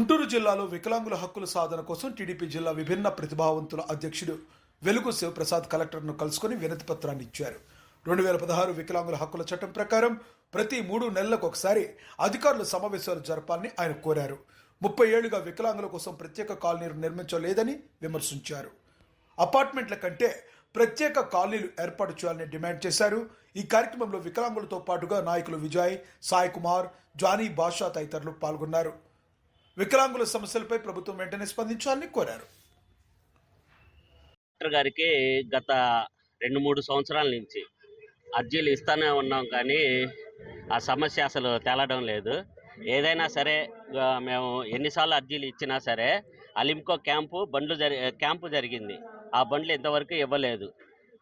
గుంటూరు జిల్లాలో వికలాంగుల హక్కుల సాధన కోసం టీడీపీ జిల్లా విభిన్న ప్రతిభావంతుల అధ్యక్షుడు వెలుగు శివప్రసాద్ కలెక్టర్ను కలుసుకుని వినతి పత్రాన్ని ఇచ్చారు. రెండు వేల పదహారు వికలాంగుల హక్కుల చట్టం ప్రకారం ప్రతి మూడు నెలలకు ఒకసారి అధికారుల సమావేశాలు జరపాలని ఆయన కోరారు. ముప్పై ఏళ్ళుగా వికలాంగుల కోసం ప్రత్యేక కాలనీలు నిర్మించలేదని విమర్శించారు. అపార్ట్మెంట్ల కంటే ప్రత్యేక కాలనీలు ఏర్పాటు చేయాలని డిమాండ్ చేశారు. ఈ కార్యక్రమంలో వికలాంగులతో పాటుగా నాయకులు విజయ్ సాయి కుమార్ జానీ బాషా తదితరులు పాల్గొన్నారు. వికలాంగుల సమస్యలపై ప్రభుత్వం వెంటనే స్పందించాలని కోరారు. కలెక్టర్ గారికి గత రెండు మూడు సంవత్సరాల నుంచి అర్జీలు ఇస్తానే ఉన్నాం కానీ ఆ సమస్య అసలు తేలడం లేదు. ఏదైనా సరే మేము ఎన్నిసార్లు అర్జీలు ఇచ్చినా సరే అలింకో క్యాంపు బండ్లు జరి క్యాంపు జరిగింది. ఆ బండ్లు ఇంతవరకు ఇవ్వలేదు.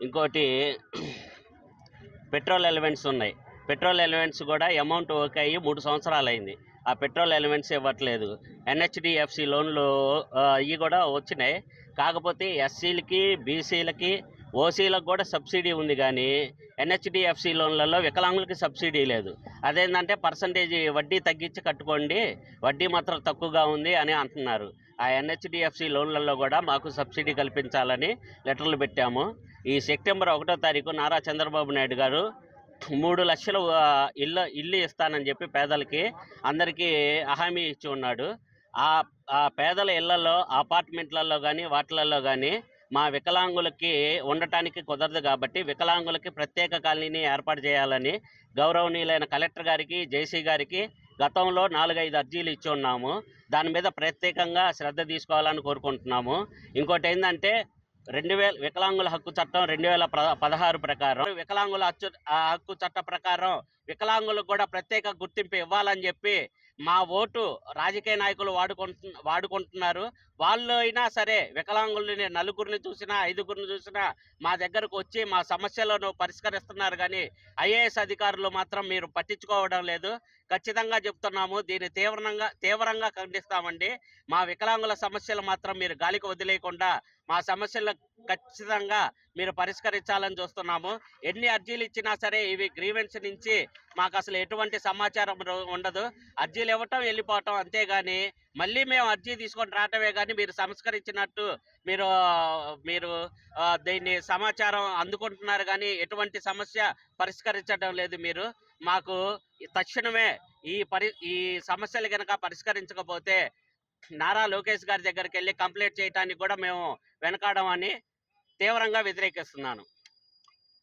ఇంకోటి పెట్రోల్ ఎలిమెంట్స్ ఉన్నాయి. పెట్రోల్ ఎలిమెంట్స్ కూడా అమౌంట్ ఓకే అయ్యి మూడు సంవత్సరాలు అయింది. ఆ పెట్రోల్ ఎలిమెంట్స్ ఇవ్వట్లేదు. ఎన్హెచ్డిఎఫ్సి లోన్లు అవి ఇవి కూడా వచ్చినాయి. కాకపోతే ఎస్సీలకి బీసీలకి ఓసీలకు కూడా సబ్సిడీ ఉంది కానీ ఎన్హెచ్డిఎఫ్సి లోన్లలో వికలాంగులకి సబ్సిడీ లేదు. అదేంటంటే పర్సంటేజ్ వడ్డీ తగ్గించి కట్టుకోండి వడ్డీ మాత్రం తక్కువగా ఉంది అని అంటున్నారు. ఆ ఎన్హెచ్డిఎఫ్సి లోన్లలో కూడా మాకు సబ్సిడీ కల్పించాలని లెటర్లు పెట్టాము. ఈ సెప్టెంబర్ ఒకటో తారీఖు నారా చంద్రబాబు నాయుడు గారు మూడు లక్షలు ఇల్లు ఇల్లు ఇస్తానని చెప్పి పేదలకి అందరికీ హామీ ఇచ్చి ఉన్నాడు. ఆ ఆ పేదల ఇళ్ళలో అపార్ట్మెంట్లలో కానీ వాటిలలో కానీ మా వికలాంగులకి ఉండటానికి కుదరదు కాబట్టి వికలాంగులకి ప్రత్యేక కాలనీని ఏర్పాటు చేయాలని గౌరవనీయులైన కలెక్టర్ గారికి జేసీ గారికి గతంలో నాలుగైదు అర్జీలు ఇచ్చి ఉన్నాము. దాని మీద ప్రత్యేకంగా శ్రద్ధ తీసుకోవాలని కోరుకుంటున్నాము. ఇంకోటి ఏంటంటే రెండు వేల వికలాంగుల హక్కు చట్టం రెండు వేల పదహారు ప్రకారం. వికలాంగుల అచ్చు ఆ హక్కు చట్ట ప్రకారం వికలాంగులకు కూడా ప్రత్యేక గుర్తింపు ఇవ్వాలని చెప్పి మా ఓటు రాజకీయ నాయకులు వాడుకుంటు వాడుకుంటున్నారు. వాళ్ళు అయినా సరే వికలాంగులని నలుగురిని చూసినా ఐదుగురిని చూసినా మా దగ్గరకు వచ్చి మా సమస్యలను పరిష్కరిస్తున్నారు కానీ ఐఏఎస్ అధికారులు మాత్రం మీరు పట్టించుకోవడం లేదు. ఖచ్చితంగా చెప్తున్నాము దీన్ని తీవ్రంగా తీవ్రంగా ఖండిస్తామండి. మా వికలాంగుల సమస్యలు మాత్రం మీరు గాలికి వదిలేయకుండా మా సమస్యలు ఖచ్చితంగా మీరు పరిష్కరించాలని చూస్తున్నాము. ఎన్ని అర్జీలు ఇచ్చినా సరే ఇవి గ్రీవెన్స్ నుంచి మాకు అసలు ఎటువంటి సమాచారం ఉండదు. అర్జీలు ఇవ్వటం వెళ్ళిపోవటం అంతేగాని మళ్ళీ మేము అర్జీ తీసుకొని రావటమే కానీ మీరు సంస్కరించినట్టు మీరు మీరు దీన్ని సమాచారం అందుకుంటున్నారు కానీ ఎటువంటి సమస్య పరిష్కరించడం లేదు మీరు. మాకు తక్షణమే ఈ పరి ఈ సమస్యలు కనుక పరిష్కరించకపోతే నారా లోకేష్ గారి దగ్గరికి వెళ్ళి కంప్లైంట్ చేయటానికి కూడా మేము వెనకాడమని తీవ్రంగా వ్యతిరేకిస్తున్నాను.